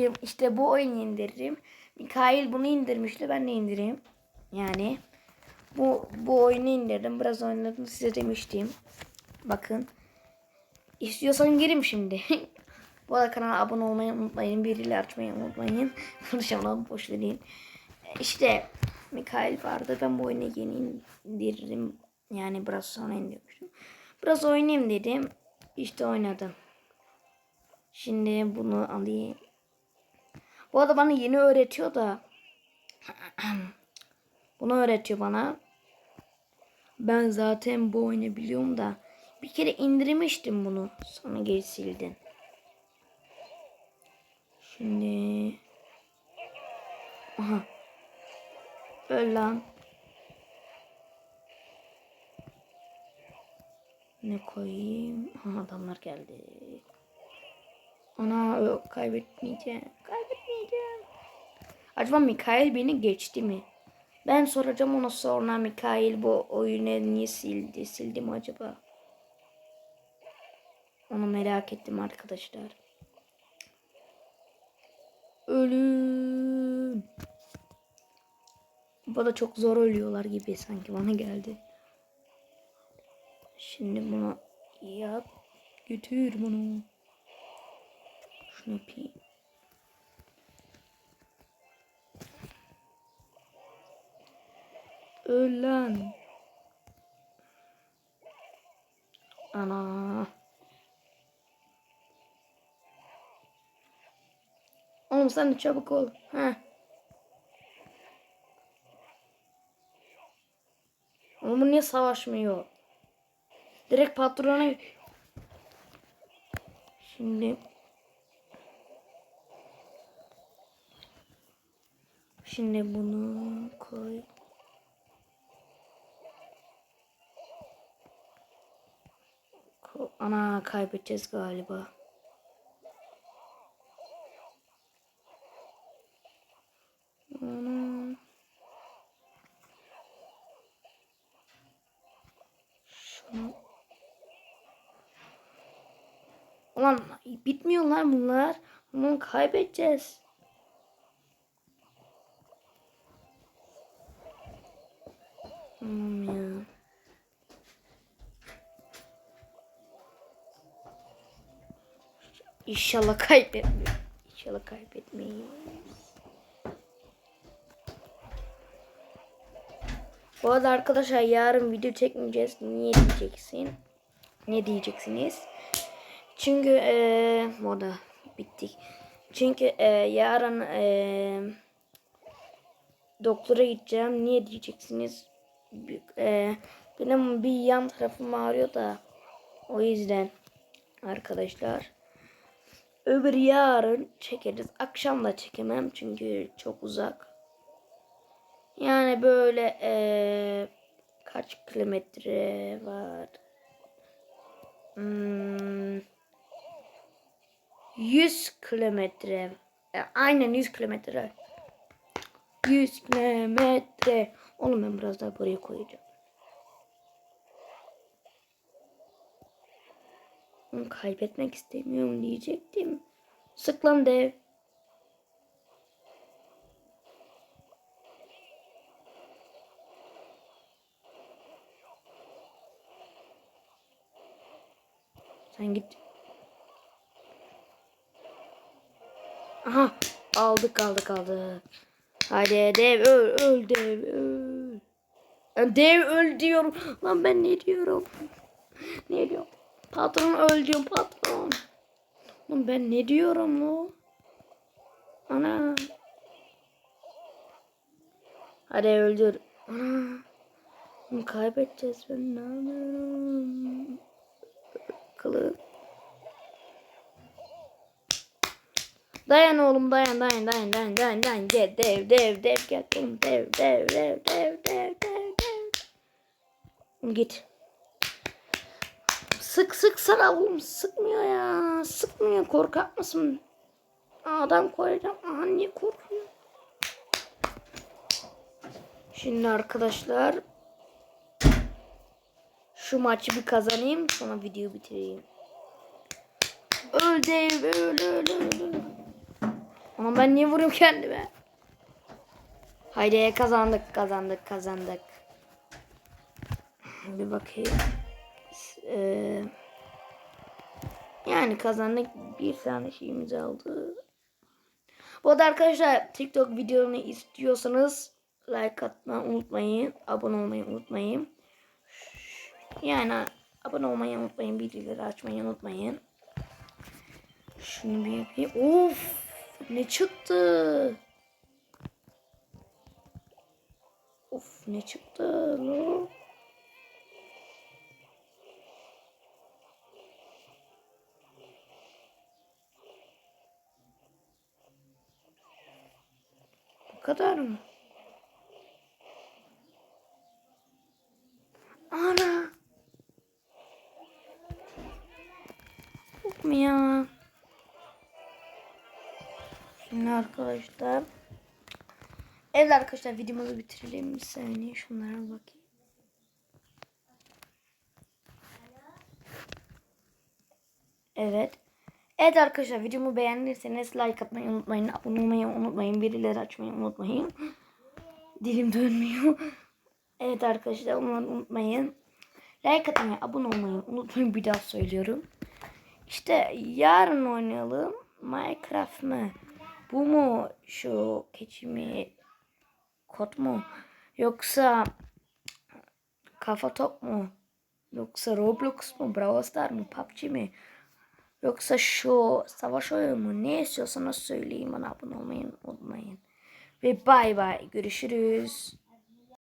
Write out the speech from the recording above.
bugün işte bu oyunu indiririm. Mikail bunu indirmişti ben de indireyim. Yani bu bu oyunu indirdim. Biraz oynadım size demiştim. Bakın. İstiyorsan girin şimdi. bu arada kanala abone olmayı unutmayın. Biriyle açmayı unutmayın. Konuşamadım boş verin. İşte Mikail vardı. Ben bu oyunu yeni indirdim. Yani biraz sonra indirmiştim. Biraz oynayayım dedim. İşte oynadım. Şimdi bunu alayım. Bu arada bana yeni öğretiyor da. bunu öğretiyor bana. Ben zaten bu oyunu biliyorum da. Bir kere indirmiştim bunu. Sonra geri sildim. Şimdi. Aha. Öl lan. Ne koyayım? Ha, adamlar geldi. Ana kaybetmeyeceğim. Kaybetmeyeceğim. Acaba Mikail beni geçti mi? Ben soracağım ona sonra Mikail bu oyunu niye sildi? Sildi mi acaba? Onu merak ettim arkadaşlar. Ölüm. Bu da çok zor ölüyorlar gibi sanki bana geldi. Şimdi bunu yap. Götür bunu. Şunu yapayım. Öl lan. Ana. Oğlum sen de çabuk ol. Ha. Oğlum bu niye savaşmıyor? Direkt patrona Şimdi Şimdi bunu koy. Ana kaybedeceğiz galiba. Ana. Şunu. Ulan bitmiyorlar bunlar. Bunu kaybedeceğiz. Tamam ya. İnşallah kaybetmeyiz. İnşallah kaybetmeyiz. Bu arada arkadaşlar yarın video çekmeyeceğiz. Niye diyeceksin? Ne diyeceksiniz? Çünkü eee moda bittik. Çünkü eee, yarın eee doktora gideceğim. Niye diyeceksiniz? Eee, benim bir yan tarafım ağrıyor da o yüzden arkadaşlar. Öbür yarın çekeriz. Akşam da çekemem çünkü çok uzak. Yani böyle eee, kaç kilometre var? Hmm, 100 kilometre. E, Aynen 100 kilometre. 100 kilometre. Oğlum ben biraz daha buraya koyacağım. Onu kaybetmek istemiyorum diyecektim. Sık lan dev. Sen git. Aha aldık aldık aldık. Hadi dev öl öl dev öl. Dev öl diyorum. Lan ben ne diyorum? Ne diyorum? Patron öl diyorum patron. Lan ben ne diyorum lo? Ana. Hadi öldür. Ana. Kaybedeceğiz ben ne yapıyorum? Kılık. Dayan oğlum dayan dayan dayan dayan dayan dayan gel dev dev dev gel oğlum dev dev dev dev dev dev dev Git. Sık sık sana oğlum sıkmıyor ya sıkmıyor korkak mısın? Adam koyacağım aha niye korkuyor? Şimdi arkadaşlar şu maçı bir kazanayım sonra videoyu bitireyim. Öl dev öl öl öl. Ama ben niye vuruyorum kendime? Haydi kazandık kazandık kazandık. Bir bakayım. Ee, yani kazandık bir tane şeyimiz aldı. Bu arada arkadaşlar TikTok videomu istiyorsanız like atmayı unutmayın. Abone olmayı unutmayın. Yani abone olmayı unutmayın. Bildirimleri açmayı unutmayın. Şunu bir yapayım. Of ne çıktı? Of ne çıktı? lan? Kadar mı? Ana. Yok mu ya? Şimdi arkadaşlar. Evet arkadaşlar videomuzu bitirelim bir saniye. Şunlara bakayım. Evet. Evet arkadaşlar videomu beğendiyseniz like atmayı unutmayın. Abone olmayı unutmayın. Birileri açmayı unutmayın. Dilim dönmüyor. Evet arkadaşlar onları unutmayın. Like atmayı, abone olmayı unutmayın. Bir daha söylüyorum. İşte yarın oynayalım. Minecraft mı? Bu mu? Şu keçi mi? Kod mu? Yoksa kafa top mu? Yoksa Roblox mu? Brawl Stars mı? PUBG mi? Yoksa şu savaş oyunu mu? Ne istiyorsanız söyleyin bana abone olmayı unutmayın. Ve bay bay. Görüşürüz.